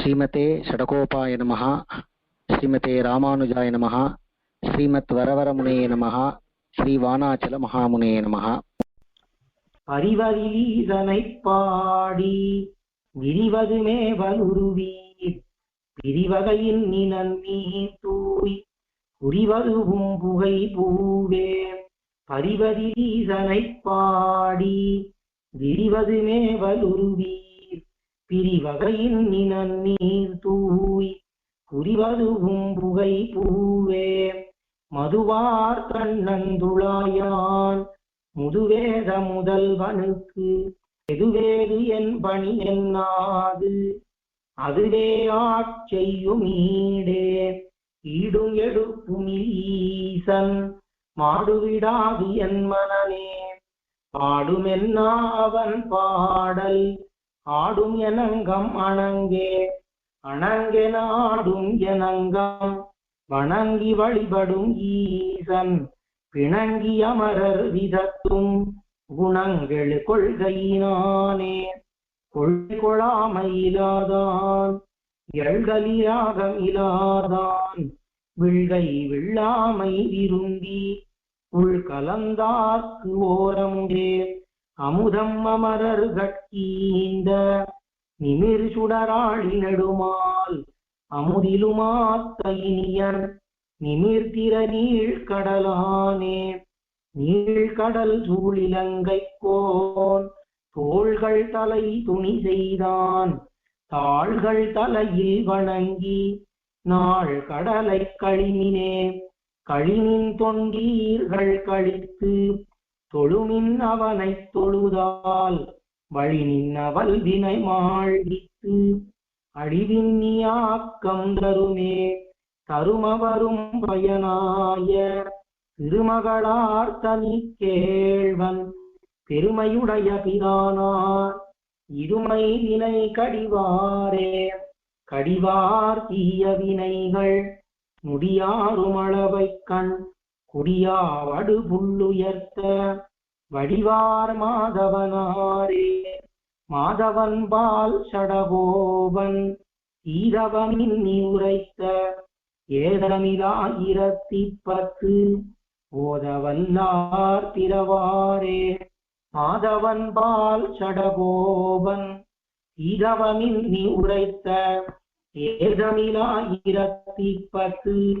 ஸ்ரீமதே ஷடகோபாய நமः ஸ்ரீமதே ராமானுஜாய நமः ஸ்ரீமத் வரவரமுனே ஸ்ரீ வானாச்சல மகாமுனே நமः அறிவறிலீதனைப் பாடி விரிவதுமே வலுருவீர். பிரிவகையின் நினன் நீர் தூய் புரிவதுவும் புகை பூவே. பரிவதிலீதனைப் பாடி விரிவதுமே வலுருவீர். பிரிவகையின் நினன் நீர் தூய் குறிவதுவும் புகை பூவே. மதுவார் கண்ணந்துளாயான் முதுவேத முதல்வனுக்கு. எதுவேது என் பணி என்னாது? அதுவே ஆட்செய்யும் ஈடே. ஈடும் எடுப்பும் ஈசன் மாடுவிடாது என் மனனே பாடுமென்னா அவன் பாடல் ஆடும் எனங்கம் அணங்கே. அணங்கென ஆடும் எனங்கம் வணங்கி வழிபடும் ஈசன். பிணங்கி அமரர் விதத்தும் குணங்கள் கொள்கையினானே. கொள்கை கொளாமையிலாதான் எழ்கலிராகம் இலாதான் விழ்கை விழாமை விரும்பி உள் கலந்தார்க்கு ஓரமுதே அமுதம் அமரரு கட்கீந்த நிமிர் சுடராழி நெடுமால் அமுதிலுமாத்த இனியன் நிமிர்த்திர நீழ்கடலானே நீழ்கடல் சூழிலங்கை கோன் தோள்கள் தலை துணி செய்தான் தாள்கள் தலையில் வணங்கி நாள் கடலை கழிமினே. கழிமின் தொண்டீர்கள் கழித்து தொழுமின் அவனைத் தொழுதால் வழி நின்னவள் வினை மாழ்வித்து அழிவின் நீயாக்கம் தருமே தருமவரும் பயனாய திருமகளார் தனி கேழ்வன் பெருமையுடைய பிரானார் இருமை வினை கடிவாரே கடிவார் தீய வினைகள் முடியாரும் கண் குடியாவடு புள்ளுயர்த்த வடிவார் மாதவனாரே. மாதவன் பால் சடகோபன் ஈரவனின் நீ உரைத்த ஏதமிலாயிரத்தி பத்து ஓதவல்லார் பிறவாரே. மாதவன் பால் சடகோபன் ஈரவனின் நீ உரைத்த ஏதமிலாயிரத்தி பத்து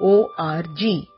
O-R-G